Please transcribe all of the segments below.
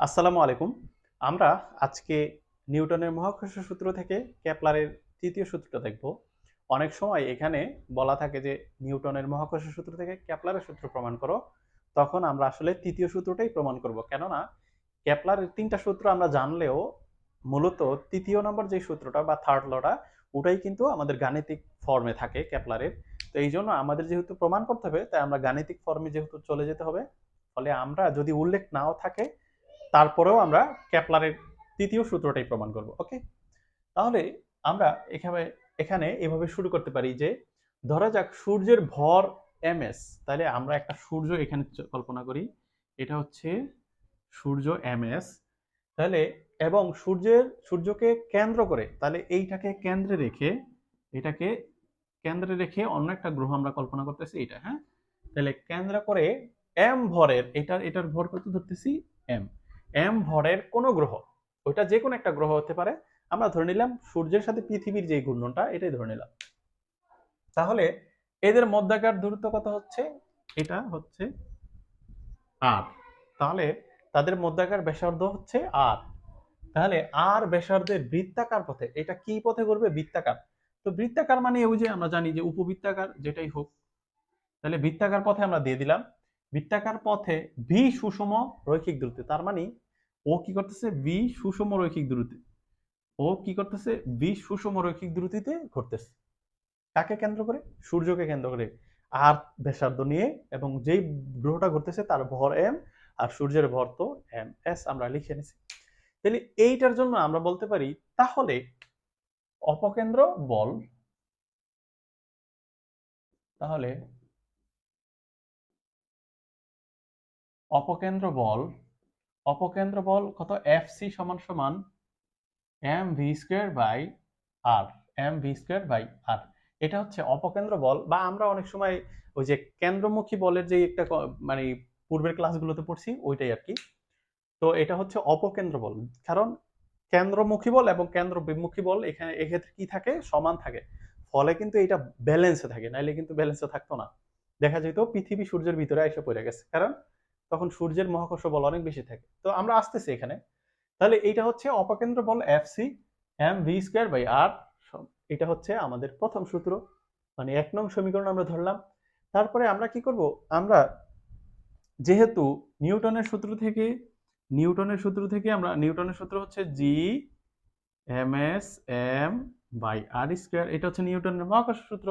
আসসালামু আলাইকুম। আমরা আজকে নিউটনের মহাকর্ষ সূত্র থেকে ক্যাপলারের তৃতীয় সূত্রটা দেখব। অনেক সময় এখানে বলা থাকে যে নিউটনের মহাকর্ষ সূত্র থেকে ক্যাপলারের সূত্র প্রমাণ করো। তখন আমরা আসলে তৃতীয় সূত্রটাই প্রমাণ করব। কেননা কেপলারের তিনটা সূত্র আমরা জানলেও মূলত তৃতীয় নম্বর যে সূত্রটা বা থার্ড লটা ওটাই কিন্তু আমাদের গাণিতিক ফর্মে থাকে ক্যাপলারের তো এই জন্য আমাদের যেহেতু প্রমাণ করতে হবে, তাই আমরা গাণিতিক ফর্মে যেহেতু চলে যেতে হবে, ফলে আমরা যদি উল্লেখ নাও থাকে তারপরেও আমরা ক্যাপলারের তৃতীয় সূত্রটাই প্রমাণ করব ওকে তাহলে আমরা এখানে এখানে এভাবে শুরু করতে পারি যে, ধরা যাক সূর্যের ভর এম এস তাহলে আমরা একটা সূর্য এখানে কল্পনা করি, এটা হচ্ছে সূর্য এম এস তাহলে, এবং সূর্যের, সূর্যকে কেন্দ্র করে, তাহলে এইটাকে কেন্দ্রে রেখে, এটাকে কেন্দ্রে রেখে অন্য একটা গ্রহ আমরা কল্পনা করতেছি এটা হ্যাঁ? তাহলে কেন্দ্র করে এম ভরের, এটার এটার ভর কত ধরতেছি? এম এম ভরের কোনো গ্রহ, ওইটা যে কোনো একটা গ্রহ হতে পারে, আমরা ধরে নিলাম সূর্যের সাথে পৃথিবীর যে ঘূর্ণনটা, এটাই ধরে নিলাম। তাহলে এদের মধ্যাকার দূরত্ব কত হচ্ছে? এটা হচ্ছে আর তাহলে তাদের মধ্যাকার ব্যাসার্ধ হচ্ছে আর তাহলে আর ব্যাসার্ধের বৃত্তাকার পথে, এটা কি পথে করবে বৃত্তাকার। তো বৃত্তাকার মানে ওই যে আমরা জানি যে উপবৃত্তাকার, যেটাই হোক, তাহলে বৃত্তাকার পথে আমরা দিয়ে দিলাম বৃত্তাকার পথে ভি সুষম রৈখিক দূরত্বে, তার মানে ও কি করতেছে? ভি সুষম রৈখিক দূরত্বে। ও কি করতেছে? ভি সুষম রৈখিক দূরত্বে ঘুরতেছে কাকে কেন্দ্র করে? সূর্যকে কেন্দ্র করে। আর ব্যাসার্ধ নিয়ে এবং যেই গ্রহটা ঘুরতেছে তার ভর এম আর সূর্যের ভর তো এম এস আমরা লিখে নিছি। তাহলে এইটার জন্য আমরা বলতে পারি, তাহলে অপকেন্দ্র বল, তাহলে অপকেন্দ্র বল অপকেন্দ্র বল কত? এফ সি সমান সমান M V square by R M V square by R এটা হচ্ছে অপকেন্দ্র বল বা আমরা অনেক সময় ওই যে কেন্দ্রমুখী বলের যে একটা মানে পূর্বের ক্লাসগুলোতে পড়ছি, ওইটাই আর কি। তো এটা হচ্ছে অপকেন্দ্র বল। কারণ কেন্দ্রমুখী বল এবং কেন্দ্র বিমুখী বল এখানে এক্ষেত্রে কি থাকে? সমান থাকে। ফলে কিন্তু এটা ব্যালেন্সে থাকে, নাইলে কিন্তু ব্যালেন্সে থাকতো না। দেখা যেত পৃথিবী সূর্যের ভিতরে এসে পড়ে গেছে। কারণ তখন সূর্যের মহাকর্ষ বল অনেক বেশি থাকে। তো আমরা আসতেছি এখানে। তাহলে এটা হচ্ছে অপকেন্দ্র বল F C M V square by R এটা হচ্ছে আমাদের প্রথম সূত্র। মানে এক নং সমীকরণ আমরা ধরলাম। তারপরে আমরা কি করব? আমরা যেহেতু নিউটনের সূত্র থেকে, নিউটনের সূত্র থেকে আমরা, নিউটনের সূত্র হচ্ছে G M S M by R square এটা হচ্ছে নিউটনের মহাকর্ষ সূত্র।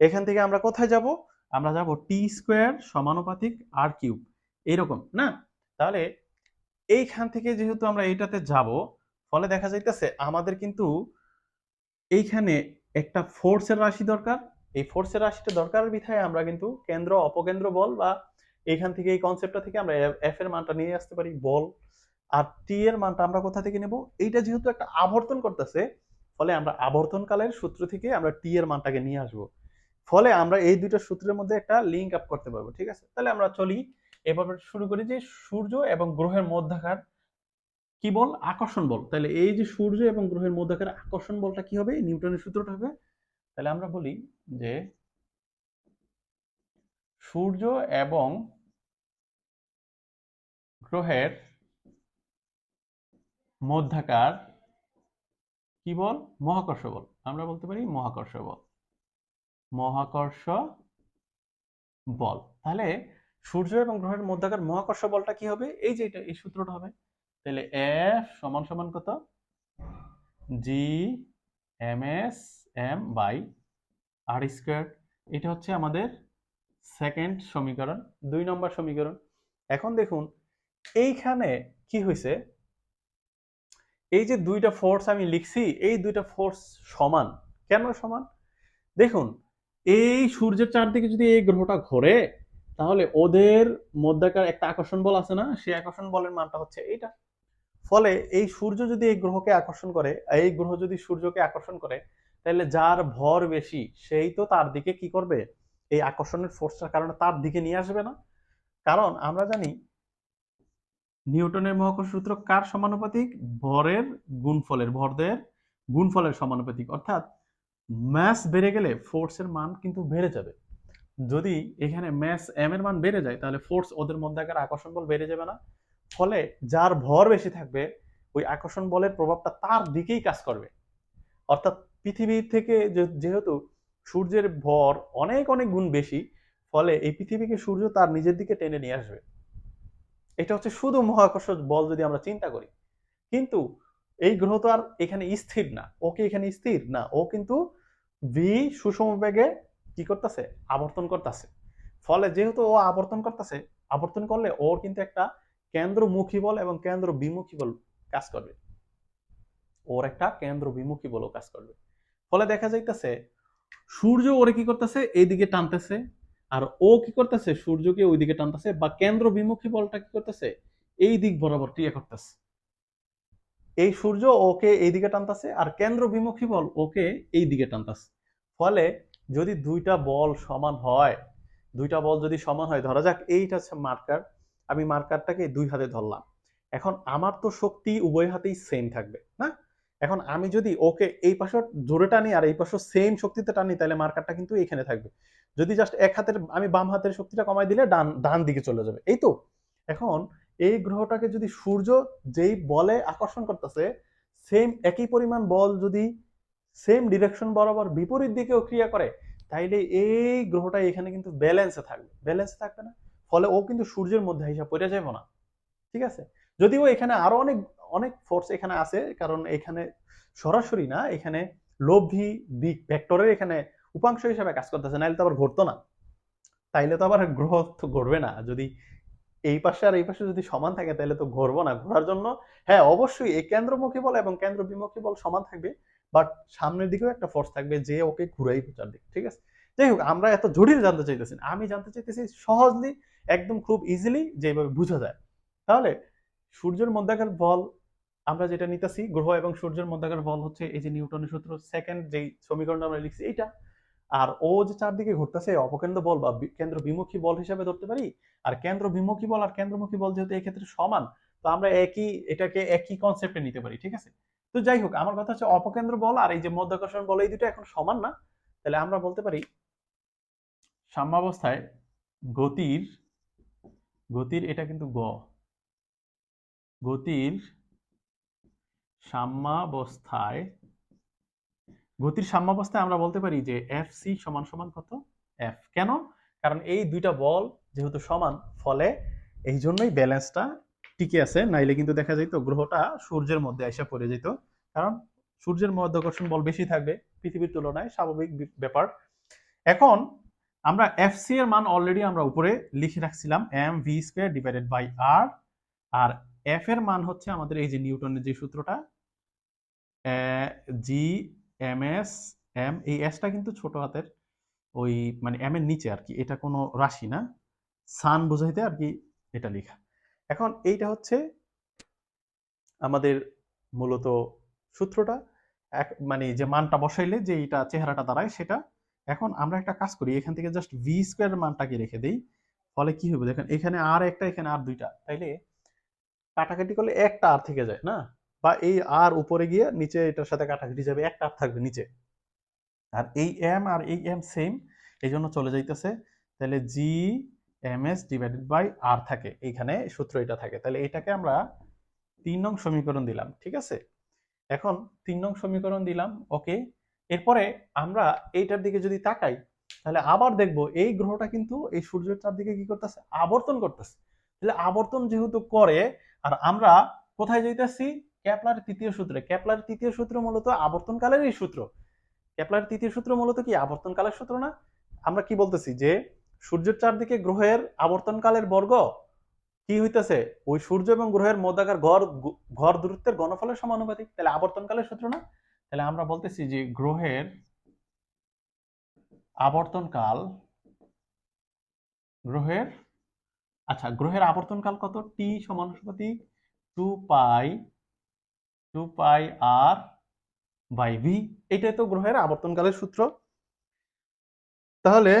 এখান থেকে আমরা কোথায় যাব? আমরা যাব টি স্কোয়ার সমানুপাতিক আর কিউব এইরকম না? তাহলে এইখান থেকে যেহেতু আমরা এইটাতে যাব, ফলে দেখা যাইতেছে আমাদের কিন্তু এইখানে একটা ফোর্সের রাশি দরকার। এই ফোর্সের রাশিটা দরকার বিধায় আমরা কিন্তু কেন্দ্র, অপকেন্দ্র বল বা এখান থেকে এই কনসেপ্টটা থেকে আমরা এফ এর মানটা নিয়ে আসতে পারি, বল। আর টি এর মানটা আমরা কোথা থেকে নেব? এইটা যেহেতু একটা আবর্তন করতেছে, ফলে আমরা আবর্তনকালের সূত্র থেকে আমরা টি এর মানটাকে নিয়ে আসব। ফলে আমরা এই দুইটা সূত্রের মধ্যে একটা লিঙ্ক আপ করতে পারব, ঠিক আছে? তাহলে আমরা চলি এভাবে শুরু করি যে সূর্য এবং গ্রহের মধ্যাকার কি বল? আকর্ষণ বল। তাহলে এই যে সূর্য এবং গ্রহের মধ্যাকার আকর্ষণ বলটা কি হবে? নিউটনের সূত্রটা হবে। তাহলে আমরা বলি যে সূর্য এবং গ্রহের মধ্যাকার কি বল? মহাকর্ষ বল। আমরা বলতে পারি মহাকর্ষ বল। মহাকর্ষ বল। তাহলে সূর্য এবং গ্রহের মধ্যাকার মহাকর্ষ বলটা কি হবে? এই যে এটা, এই সূত্রটা হবে। তাহলে এফ সমান সমান কত? G M S M by R square এটা হচ্ছে আমাদের সেকেন্ড সমীকরণ, দুই নম্বর সমীকরণ। এখন দেখুন, এইখানে কি হয়েছে? এই যে দুইটা ফোর্স আমি লিখছি, এই দুইটা ফোর্স সমান। কেন সমান? দেখুন, এই সূর্যের চারদিকে যদি এই গ্রহটা ঘোরে তাহলে ওদের মধ্যাকার একটা আকর্ষণ বল আছে না? সেই আকর্ষণ বলের মানটা হচ্ছে এইটা। ফলে এই সূর্য যদি এই গ্রহকে আকর্ষণ করে, এই গ্রহ যদি সূর্যকে আকর্ষণ করে, তাহলে যার ভর বেশি, সেই তো তার দিকে কি করবে? এই আকর্ষণের ফোর্সটার কারণে তার দিকে নিয়ে আসবে না। কারণ আমরা জানি নিউটনের মহাকর্ষ সূত্র কার সমানুপাতিক? ভরের গুণফলের, ভরদের গুণফলের সমানুপাতিক। অর্থাৎ ম্যাস বেড়ে গেলে ফোর্সের মান কিন্তু বেড়ে যাবে। যদি এখানে ম্যাস এম এর মান বেড়ে যায়, তাহলে ফোর্স ওদের মধ্যে আকর্ষণ বল বেড়ে যাবে না। ফলে যার ভর বেশি থাকবে, ওই আকর্ষণ বলের প্রভাবটা তার দিকেই কাজ করবে। অর্থাৎ পৃথিবী থেকে যেহেতু সূর্যের ভর অনেক অনেক গুণ বেশি, ফলে এই পৃথিবীকে সূর্য তার নিজের দিকে টেনে নিয়ে আসবে। এটা হচ্ছে শুধু মহাকর্ষ বল যদি আমরা চিন্তা করি। কিন্তু এই গ্রহ তো আর এখানে স্থির না। ওকে এখানে স্থির? না, ও কিন্তু ভি সুষম বেগে কি করতেছে? আবর্তন করতেছে। ফলে যেহেতু ও আবর্তন করতেছে, আবর্তন করলে ওর কিন্তু একটা কেন্দ্রমুখী বল এবং কেন্দ্র বিমুখী বল কাজ করবে। ওর একটা কেন্দ্র বিমুখী বলও কাজ করবে। ফলে দেখা যাইতেছে, সূর্য ওরে কি করতেছে? এইদিকে টানতেছে। আর ও কি করতেছে? সূর্যকে ওইদিকে টানতেছে বা কেন্দ্র বিমুখী বলটা কি করতেছে? এই দিক বরাবর ক্রিয়া করতেছে। এই সূর্য ওকে এইদিকে টানতেছে আর কেন্দ্র বিমুখী বল ওকে এই দিকে টানতেছে। ফলে যদি দুইটা বল সমান হয়, দুইটা বল যদি সমান হয়, ধরা যাক এইটা হচ্ছে মার্কার আমি মার্কারটাকে দুই হাতে ধরলাম। এখন আমার তো শক্তি উভয় হাতেই সেম থাকবে, না? এখন আমি যদি ওকে এই পাশে জোরে টানি আর এই পাশে সেম শক্তিতে টানি, তাহলে মার্কারটা কিন্তু এখানে থাকবে। যদি জাস্ট এক হাতের, আমি বাম হাতের শক্তিটা কমাই দিলে ডান ডান দিকে চলে যাবে, এই তো? এখন এই গ্রহটাকে যদি সূর্য যেই বলে আকর্ষণ করতেছে সেম একই পরিমাণ বল যদি সেম ডিরেকশন বরাবর বিপরীত দিকেও ক্রিয়া করে, তাইলে এই গ্রহটা এখানে কিন্তু ব্যালেন্সে থাকবে। ব্যালেন্সে থাকবে না? ফলে ও কিন্তু সূর্যের মধ্যে হিসাব পড়ে যাবে না। ঠিক আছে? যদিও এখানে আরও অনেক অনেক ফোর্স এখানে আছে, কারণ এখানে সরাসরি না, এখানে লোভী দিক ভেক্টরের এখানে উপাংশ হিসাবে কাজ করতেছে নাহলে তো আবার ঘুরতো না। তাইলে তো আবার গ্রহ তো ঘুরবে না। যদি এই পাশে আর এই পাশে যদি সমান থাকে তাহলে তো ঘুরবো না। ঘোরার জন্য হ্যাঁ অবশ্যই এই কেন্দ্রমুখী বল এবং কেন্দ্র বিমুখী বল সমান থাকবে। বাট সামনের দিকেও একটা ফোর্স থাকবে যে ওকে ঘুরাই চারদিকে, ঠিক আছে? যাই হোক, আমরা এত জটিল জানতে চাইতেছি। আমি জানতে চাইতেছি সহজলি, একদম খুব ইজিলি যেভাবে বোঝা যায়। তাহলে সূর্যের মধ্যাকার বল, আমরা যেটা নিতেছি, গ্রহ এবং সূর্যের মধ্যাকার বল হচ্ছে এই যে নিউটনের সূত্র সেকেন্ড যেই সমীকরণটা আমরা লিখছি এইটা। আর ও যে চারদিকে ঘুরতেছে অপকেন্দ্র বল বা কেন্দ্র বিমুখী বল হিসাবে ধরতে পারি। আর কেন্দ্র বিমুখী বল আর কেন্দ্রমুখী বল যেহেতু এই ক্ষেত্রে সমান, তো আমরা একই, এটাকে একই কনসেপ্টে নিতে পারি, ঠিক আছে? তো যাই হোক, আমার কথা হচ্ছে অপকেন্দ্র বল আর এই যে মধ্যাকর্ষণ বল, এই দুটো এখন সমান না? তাহলে আমরা বলতে পারি সাম্যাবস্থায় গতির গতির এটা কিন্তু গ। গতির সাম্যাবস্থায় গতির সাম্যাবস্থায় আমরা বলতে পারি যে এফ সি সমান সমান কত? এফ কেন? কারণ এই দুইটা বল যেহেতু সমান, ফলে এই জন্যই ব্যালেন্সটা টিকে আছে, নাইলে কিন্তু দেখা যেত গ্রহটা সূর্যের মধ্যে এসে পড়ে যেত কারণ সূর্যের মধ্যাকর্ষণ বল বেশি থাকবে পৃথিবীর তুলনায়, স্বাভাবিক ব্যাপার। এখন আমরা এফ সি এর মান অলরেডি আমরা উপরে লিখে রাখছিলাম M V square divided by R R F এর মান হচ্ছে আমাদের এই যে নিউটনের যে সূত্রটা জি এম এস এম এই এসটা কিন্তু ছোট হাতের ওই মানে এম এর নিচে আর কি, এটা কোনো রাশি না। সান বোঝাইতে আর কি এটা লেখা। এখন এইটা হচ্ছে আমাদের মূলত সূত্রটা। এক মানে যে মানটা বসাইলে যে এটা চেহারাটা দাঁড়ায় সেটা। এখন আমরা একটা কাজ করি, এখান থেকে জাস্ট ভি স্কোয়ার মানটাকে রেখে দেই। ফলে কি হবে? দেখেন, এখানে আর একটা, এখানে আর দুইটা। তাইলে কাটাকাটি করলে একটা আর থেকে যায়, না? বা এই আর উপরে গিয়ে নিচে এটার সাথে কাটাকাটি যাবে, একটা আর থাকবে নিচে। আর এই এম আর এই এম সেম এই জন্য চলে যাইতেছে। তাহলে G M S divided by R থাকে। এইখানে সূত্র এটা থাকে। তাহলে এটাকে আমরা তিন নং সমীকরণ দিলাম, ঠিক আছে? এখন তিন নং সমীকরণ দিলাম ওকে এরপরে আমরা এইটার দিকে যদি তাকাই, তাহলে আবার দেখব এই গ্রহটা কিন্তু এই সূর্যের চারদিকে কি করতেছে? আবর্তন করতেছে। তাহলে আবর্তন যেহেতু করে, আর আমরা কোথায় যাইতেছি? ক্যাপলার তৃতীয় সূত্রে। ক্যাপলার তৃতীয় সূত্র মূলত আবর্তনকালের এই সূত্র ক্যাপলার তৃতীয় সূত্র মূলত কি? আবর্তনকালের সূত্র না? আমরা কি বলতেছি যে সূর্যের চারদিকে গ্রহের আবর্তনকালের বর্গ, কি হইতেছে? ওই সূর্য এবং গ্রহের মধ্যাকার ঘর ঘর দূরত্বের গণফলের সমানুপাতিক। তাহলে আবর্তনকালের সূত্র না? তাহলে আমরা বলতেছি যে গ্রহের আবর্তনকাল, গ্রহের আচ্ছা গ্রহের আবর্তনকাল কত? টি সমানুপাতিক two pi two pi R by V এটাই তো গ্রহের আবর্তনকালের সূত্র। তাহলে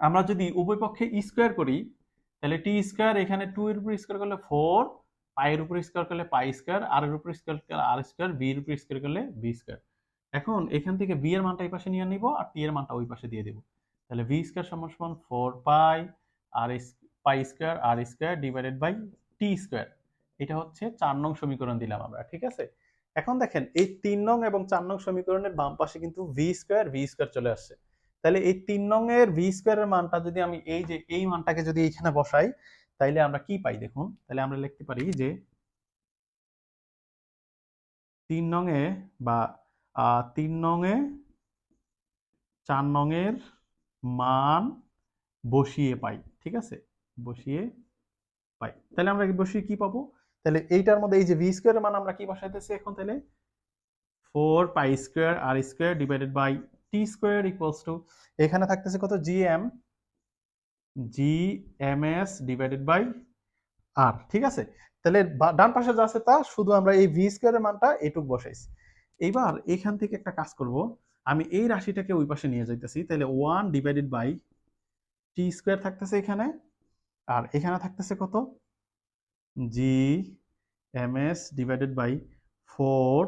আমরা যদি উভয় পক্ষে স্কোয়ার করি, তাহলে টি স্কোয়ার এখানে টু এর উপর স্কোয়ার করলে ফোর পাই এর উপর স্কোয়ার করলে পাই স্কোয়ার আর এর উপর স্কোয়ার করলে আর স্কোয়ার বি এর উপর স্কোয়ার করলে বি স্কোয়ার এখন এখান থেকে বি এর মানটা এই পাশে নিয়ে নিব আর টি এর মানটা ওই পাশে দিয়ে দেব। তাহলে ভি স্কোয়ার সমান সমান four pi R pi square R square divided by T square এটা হচ্ছে চার নং সমীকরণ দিলাম আমরা, ঠিক আছে? এখন দেখেন, এই তিন নং এবং চার নং সমীকরণের বাম পাশে কিন্তু ভি স্কোয়ার ভি স্কোয়ার চলে আসছে। তাহলে এই তিন নং এর ভি স্কোয়ারের মানটা যদি আমি এই যে, এই মানটাকে যদি এইখানে বসাই, তাইলে আমরা কি পাই দেখুন? তাহলে আমরা লিখতে পারি যে তিন নং এ বা তিন নং এ চার নং এর মান বসিয়ে পাই, ঠিক আছে? বসিয়ে পাই। তাহলে আমরা বসিয়ে কি পাবো? তাহলে এইটার মধ্যে এই যে ভি স্কোয়ারের মান আমরা কি বসাইতেছি এখন তাহলে four pi square R square divided by T square equals to এখানে থাকতেছে কত? G M G M S divided by R ঠিক আছে? তাহলে ডান পাশে যা আছে তা, শুধু আমরা এই ভি স্কোয়ারের মানটা এটুক বসাইছি। এইবার এখান থেকে একটা কাজ করব। আমি এই রাশিটাকে ওই পাশে নিয়ে যাইতেছি, তাহলে one divided by T square থাকতেছে এখানে, আর এখানে থাকতেছে কত? G M S divided by four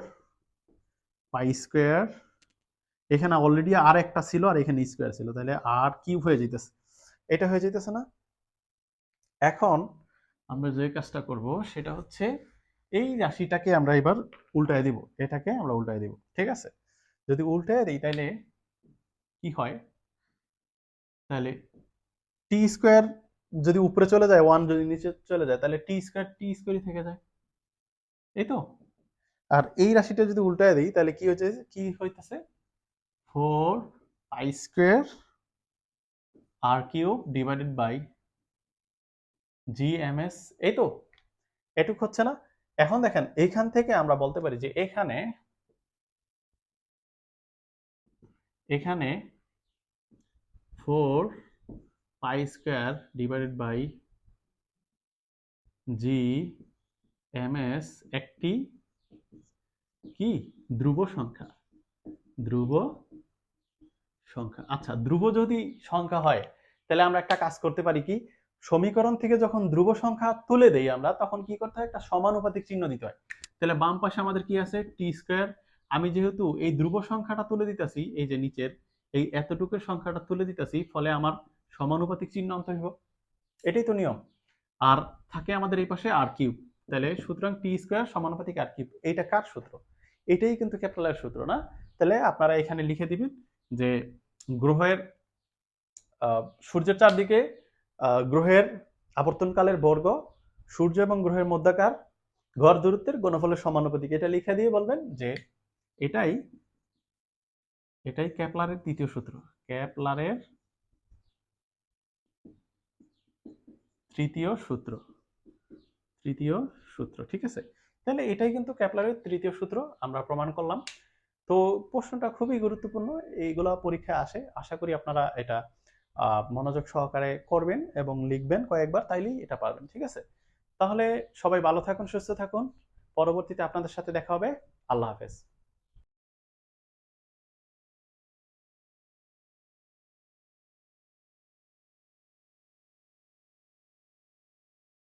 pi square এখানে অলরেডি আর একটা ছিল আর এখানে স্কোয়ার ছিল। তাহলে আর কিউব হয়ে যেতেছে এটা হয়ে যেতেছে না? এখন আমরা যে কাজটা করব, সেটা হচ্ছে এই রাশিটাকে আমরা এবার উল্টায় দিব। এটাকে আমরা উল্টায় দিব। ঠিক আছে? যদি উল্টায় দিই, তাহলে কি হয়? তাহলে টি স্কোয়ার যদি উপরে চলে যায় ওয়ান যদি নিচে চলে যায়, তাহলে টি স্কোয়ার টি স্কোয়ারই থেকে যায়। এই তো? আর এই রাশিটা যদি উল্টায় দিই, তাহলে কি হচ্ছে কি হইতেছে? Four pi square R cube divided by G M S এই তো, এটুক হচ্ছে না? এখন দেখেন, এইখান থেকে আমরা বলতে পারি যে এখানে এখানে four pi square divided by G M S একটি কি? ধ্রুব সংখ্যা। ধ্রুব সংখ্যা। আচ্ছা ধ্রুব যদি সংখ্যা হয়, তাহলে আমরা একটা কাজ করতে পারি কি? সমীকরণ থেকে যখন ধ্রুব সংখ্যা তুলে দেই আমরা, তখন কি করতে হয়? একটা সমানুপাতিক চিহ্ন দিতে হয়। তাহলে বাম পাশে আমাদের কি আছে? T square. আমি যেহেতু এই ধ্রুব সংখ্যাটা তুলে দিতেছি, এই যে নিচের, এই এতটুকুর সংখ্যাটা তুলে দিতেছি, ফলে আমার সমানুপাতিক চিহ্ন আনতে হইব। এটাই তো নিয়ম। আর থাকে আমাদের এই পাশে আর কিউব। তাহলে সুতরাং টি স্কোয়ার সমানুপাতিক আর কিউব। এইটা কার সূত্র? এটাই কিন্তু ক্যাপিটালের সূত্র না? তাহলে আপনারা এখানে লিখে দিবেন যে গ্রহের সূর্যের চারদিকে গ্রহের আবর্তনকালের বর্গ, সূর্য এবং গ্রহের মধ্যাকার গড় দূরত্বের গণফলের সমানুপাতিক। এটা লিখে দিয়ে বলবেন যে এটাই এটাই ক্যাপলারের তৃতীয় সূত্র। ক্যাপলারের তৃতীয় সূত্র। তৃতীয় সূত্র, ঠিক আছে? তাহলে এটাই কিন্তু ক্যাপলারের তৃতীয় সূত্র, আমরা প্রমাণ করলাম। তো প্রশ্নটা খুবই গুরুত্বপূর্ণ, এইগুলা পরীক্ষায় আসে। আশা করি আপনারা এটা মনোযোগ সহকারে করবেন এবং লিখবেন কয়েকবার, তাইলেই এটা পারবেন, ঠিক আছে? তাহলে সবাই ভালো থাকুন, সুস্থ থাকুন। পরবর্তীতে আপনাদের সাথে দেখা হবে। আল্লাহ হাফেজ।